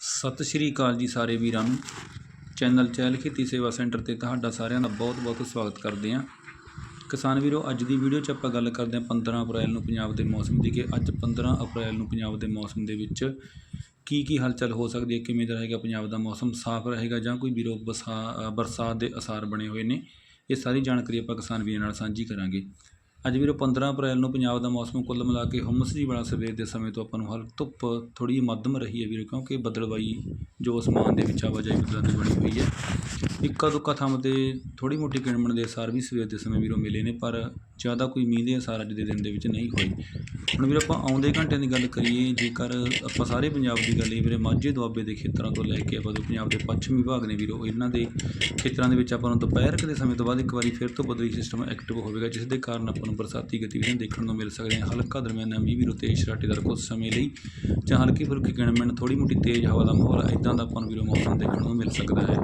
ਸਤਿ ਸ਼੍ਰੀ ਅਕਾਲ ਜੀ ਸਾਰੇ ਵੀਰਾਂ ਨੂੰ। ਚੈਨਲ ਚਹਿਲ ਖੇਤੀ ਸੇਵਾ ਸੈਂਟਰ ਤੇ ਤੁਹਾਡਾ ਸਾਰਿਆਂ ਦਾ ਬਹੁਤ-ਬਹੁਤ ਸਵਾਗਤ ਕਰਦੇ ਹਾਂ। ਕਿਸਾਨ ਵੀਰੋ, ਅੱਜ ਦੀ ਵੀਡੀਓ 'ਚ ਆਪਾਂ ਗੱਲ ਕਰਦੇ ਹਾਂ 15 ਅਪ੍ਰੈਲ ਨੂੰ ਪੰਜਾਬ ਦੇ ਮੌਸਮ ਦੀ ਕਿ ਅੱਜ 15 ਅਪ੍ਰੈਲ ਨੂੰ ਪੰਜਾਬ ਦੇ ਮੌਸਮ ਦੇ ਵਿੱਚ ਕੀ ਕੀ ਹਲਚਲ ਹੋ ਸਕਦੀ ਹੈ, ਕਿਵੇਂ ਦਾ ਰਹੇਗਾ ਪੰਜਾਬ ਦਾ ਮੌਸਮ, ਸਾਫ਼ ਰਹੇਗਾ ਜਾਂ ਕੋਈ ਵੀਰੋ ਬਸਾ ਬਰਸਾਤ ਦੇ ਅਸਾਰ ਬਣੇ ਹੋਏ ਨੇ। ਇਹ ਸਾਰੀ ਜਾਣਕਾਰੀ ਆਪਾਂ ਕਿਸਾਨ ਵੀਰਾਂ ਨਾਲ ਸਾਂਝੀ ਕਰਾਂਗੇ। ਅੱਜ ਵੀਰੋ 15 ਅਪ੍ਰੈਲ ਨੂੰ ਪੰਜਾਬ ਦਾ ਮੌਸਮ ਕੁੱਲ ਮਿਲਾ ਕੇ ਹੁਮਸ ਜੀ ਵਾਲਾ ਸਵੇਰ ਦੇ ਸਮੇਂ ਤੋਂ ਆਪਾਂ ਨੂੰ ਹਰ ਧੁੱਪ ਥੋੜੀ ਮੱਧਮ ਰਹੀ ਹੈ ਵੀਰੋ, ਕਿਉਂਕਿ ਬੱਦਲਵਾਈ ਜੋ ਅਸਮਾਨ ਦੇ ਵਿੱਚ ਆਵਾਜਾਈ ਬੱਦਲਾਂ ਦੀ ਬਣੀ ਹੋਈ ਹੈ। ਇੱਕਾ ਦੁੱਕਾ ਥਾਂ ਤੇ ਥੋੜੀ ਮੋਟੀ ਕਿਣਮਣ ਦੇ ਅਸਾਰ ਵੀ ਸਵੇਰ ਦੇ ਸਮੇਂ ਵੀਰੋ ਮਿਲੇ ਨੇ, ਪਰ ਜ਼ਿਆਦਾ ਕੋਈ ਮੀਂਹ ਦੇ ਅਸਾਰ ਅੱਜ ਦੇ ਦਿਨ ਦੇ ਵਿੱਚ ਨਹੀਂ ਹੋਏ। ਹੁਣ ਵੀਰੋ ਆਪਾਂ ਆਉਂਦੇ ਘੰਟਿਆਂ ਦੀ ਗੱਲ ਕਰੀਏ, ਜੇਕਰ ਆਪਾਂ ਸਾਰੇ ਪੰਜਾਬ ਦੀ ਗੱਲ ਇਹ ਵੀਰੇ ਮਾਝੇ ਦੁਆਬੇ ਦੇ ਖੇਤਰਾਂ ਤੋਂ ਲੈ ਕੇ ਆਪਾਂ ਜੋ ਪੰਜਾਬ ਦੇ ਪੱਛਮੀ ਭਾਗ ਨੇ ਵੀਰੋ, ਇਹਨਾਂ ਦੇ ਖੇਤਰਾਂ ਦੇ ਵਿੱਚ ਆਪਾਂ ਨੂੰ ਦੁਪਹਿਰ ਦੇ ਸਮੇਂ ਤੋਂ ਬਾਅਦ ਇੱਕ ਵਾਰੀ ਫਿਰ ਤੋਂ ਬਦਲੀ ਸਿਸਟਮ ਐਕਟਿਵ ਹੋਵੇਗਾ, ਜਿਸ ਦੇ ਕਾਰਨ ਆਪਾਂ ਨੂੰ ਬਰਸਾਤੀ ਗਤੀਵਿਧੀਆਂ ਦੇਖਣ ਨੂੰ ਮਿਲ ਸਕਦੀਆਂ ਹਲਕਾ ਦਰਮਿਆਨਾ ਮੀਂਹ ਵੀਰੋ ਤੇਜ਼ ਸ਼ਰਾਟੇਦਾਰ ਕੁਝ ਸਮੇਂ ਲਈ, ਜਾਂ ਹਲਕੀ ਫੁਲਕੀ ਕਿਣਮਣ ਥੋੜੀ ਮੋਟੀ ਤੇਜ਼ ਹਵਾ ਦਾ ਮਾਹੌਲ ਇਦਾਂ ਦਾ ਆਪਾਂ ਨੂੰ ਵੀਰੋ ਮੌਸਮ ਦੇਖਣ ਨੂੰ ਮਿਲ ਸਕਦਾ ਹੈ।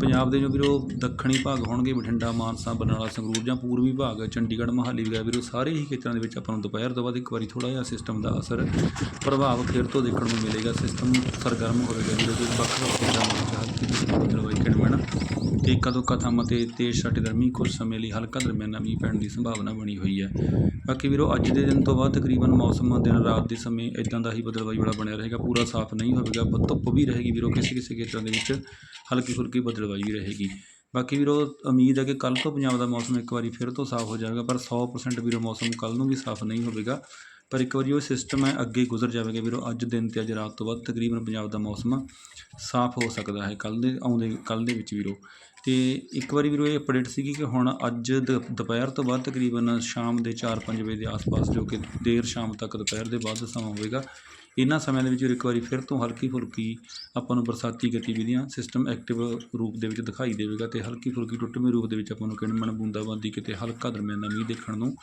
ਪੰਜਾਬ ਦੇ ਜੋ ਵੀਰੋ ਦੱਖਣੀ ਭਾਗ ਹੋਣਗੇ, ਬਠਿੰਡਾ, ਮਾਨਸਾ, ਬਰਨਾਲਾ, ਸੰਗਰੂਰ ਜਾਂ ਪੂਰਬੀ ਭਾਗ, ਚੰਡੀਗੜ੍ਹ, ਮੋਹਾਲੀ ਵਗੈਰਾ, ਵੀਰੋ ਸਾਰੇ ਹੀ ਖੇਤਰਾਂ ਦੇ ਵਿੱਚ ਆਪਾਂ ਨੂੰ ਦੁਪਹਿਰ ਤੋਂ ਬਾਅਦ ਇੱਕ ਵਾਰੀ ਥੋੜਾ ਜਿਹਾ ਸਿਸਟਮ ਦਾ ਅਸਰ, ਪ੍ਰਭਾਵ ਫਿਰ ਤੋਂ ਦੇਖਣ ਨੂੰ ਮਿਲੇਗਾ। ਸਿਸਟਮ ਸਰਗਰਮ ਹੋਵੇਗਾ ਵੀਰੋ ਜੋ ਵੱਖ ਵੱਖ ਖੇਤਰਾਂ ਦੇ ਵਿੱਚ ਹਲਕੀ ਬਦਲਵਾਈ ਕਿਣਮਣ ਤੇ ਇੱਕ ਦੋ ਥਾਵਾਂ ਤੇ ਤੇਜ਼ ਛਾਟੇਦਾਰ ਮੀਂਹ ਕੁਝ ਸਮੇਂ ਲਈ ਹਲਕਾ ਦਰਮਿਆਨਾ ਮੀਂਹ ਪੈਣ ਦੀ ਸੰਭਾਵਨਾ ਬਣੀ ਹੋਈ ਹੈ। ਬਾਕੀ ਵੀਰੋ, ਅੱਜ ਦੇ ਦਿਨ ਤੋਂ ਬਾਅਦ ਤਕਰੀਬਨ ਮੌਸਮ ਦਿਨ ਰਾਤ ਦੇ ਸਮੇਂ ਇਦਾਂ ਦਾ ਹੀ ਬਦਲਵਾਈ ਵਾਲਾ ਬਣਿਆ ਰਹੇਗਾ, ਪੂਰਾ ਸਾਫ਼ ਨਹੀਂ ਹੋਵੇਗਾ, ਬ- ਧੁੱਪ ਵੀ ਰਹੇਗੀ ਵੀਰੋ, ਕਿਸੇ ਕਿਸੇ ਖੇਤਰਾਂ ਦੇ ਵਿੱਚ ਹਲਕੀ ਫੁਲਕੀ ਬਦਲਵਾਈ ਵੀ ਰਹੇਗੀ। ਬਾਕੀ ਵੀਰੋ, ਉਮੀਦ ਹੈ ਕਿ ਕੱਲ ਤੋਂ ਪੰਜਾਬ ਦਾ ਮੌਸਮ ਇੱਕ ਵਾਰੀ ਫਿਰ ਤੋਂ ਸਾਫ਼ ਹੋ ਜਾਵੇਗਾ, ਪਰ 100% ਵੀਰੋ ਮੌਸਮ ਕੱਲ ਨੂੰ ਵੀ ਸਾਫ਼ ਨਹੀਂ ਹੋਵੇਗਾ। ਪਰ ਇੱਕ ਵਾਰੀ ਉਹ ਸਿਸਟਮ ਹੈ ਅੱਗੇ ਗੁਜ਼ਰ ਜਾਵੇਗਾ ਵੀਰੋ, ਅੱਜ ਦਿਨ ਤੇ ਅੱਜ ਰਾਤ ਤੋਂ ਬਾਅਦ ਤਕਰੀਬਨ ਪੰਜਾਬ ਦਾ ਮੌਸਮ ਸਾਫ਼ ਹੋ ਸਕਦਾ ਹੈ ਕੱਲ ਦੇ, ਆਉਂਦੇ ਕੱਲ ਦੇ ਵਿੱਚ ਵੀਰੋ। ਤੇ ਇੱਕ ਵਾਰੀ ਵੀਰੋ ਇਹ ਅਪਡੇਟ ਸੀਗੀ ਕਿ ਹੁਣ ਅੱਜ ਦ- ਦੁਪਹਿਰ ਤੋਂ ਬਾਅਦ ਤਕਰੀਬਨ ਸ਼ਾਮ ਦੇ 4-5 ਵਜੇ ਦੇ ਆਸ-ਪਾਸ ਜੋ ਕਿ ਦੇਰ ਸ਼ਾਮ ਤੱਕ ਦੁਪਹਿਰ ਦੇ ਬਾਅਦ ਸਮਾਂ ਹੋਵੇਗਾ, ਇਹਨਾਂ ਸਮਿਆਂ ਦੇ ਵਿੱਚ ਇੱਕ ਵਾਰੀ ਫਿਰ ਤੋਂ ਹਲਕੀ ਫੁਲਕੀ ਆਪਾਂ ਨੂੰ ਬਰਸਾਤੀ ਗਤੀਵਿਧੀਆਂ ਸਿਸਟਮ ਐਕਟਿਵ ਰੂਪ ਦੇ ਵਿੱਚ ਦਿਖਾਈ ਦੇਵੇਗਾ ਤੇ ਹਲਕੀ ਫੁਲਕੀ ਟੁੱਟਵੇਂ ਰੂਪ ਦੇ ਵਿੱਚ ਆਪਾਂ ਨੂੰ ਕਿਣਮਣ, ਬੂੰਦਾਬਾਂਦੀ ਕਿਤੇ ਹਲਕਾ ਦਰਮਿਆਨਾ ਮੀਂਹ ਦੇਖਣ ਨੂੰ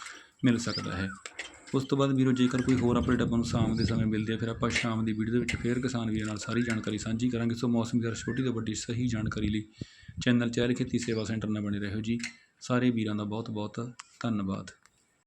ਮਿਲ ਸਕਦਾ ਹੈ। ਉਸ ਤੋਂ ਬਾਅਦ ਵੀਰੋ, ਜੇਕਰ ਕੋਈ ਹੋਰ ਅਪਡੇਟ ਆਪਾਂ ਨੂੰ ਸ਼ਾਮ ਦੇ ਸਮੇਂ ਮਿਲਦੀ ਹੈ ਫਿਰ ਆਪਾਂ ਸ਼ਾਮ ਦੀ ਵੀਡੀਓ ਦੇ ਵਿੱਚ ਫੇਰ ਕਿਸਾਨ ਵੀਰਾਂ ਨਾਲ ਸਾਰੀ ਜਾਣਕਾਰੀ ਸਾਂਝੀ ਕਰਾਂਗੇ। ਸੋ ਮੌਸਮ ਦੀ ਹਰ ਛੋਟੀ ਤੋਂ ਵੱਡੀ ਸਹੀ ਜਾਣਕਾਰੀ ਲਈ ਚੈਨਲ ਚਹਿਲ ਖੇਤੀ ਸੇਵਾ ਸੈਂਟਰ ਨਾਲ ਬਣੇ ਰਹੋ ਜੀ। ਸਾਰੇ ਵੀਰਾਂ ਦਾ ਬਹੁਤ ਬਹੁਤ ਧੰਨਵਾਦ।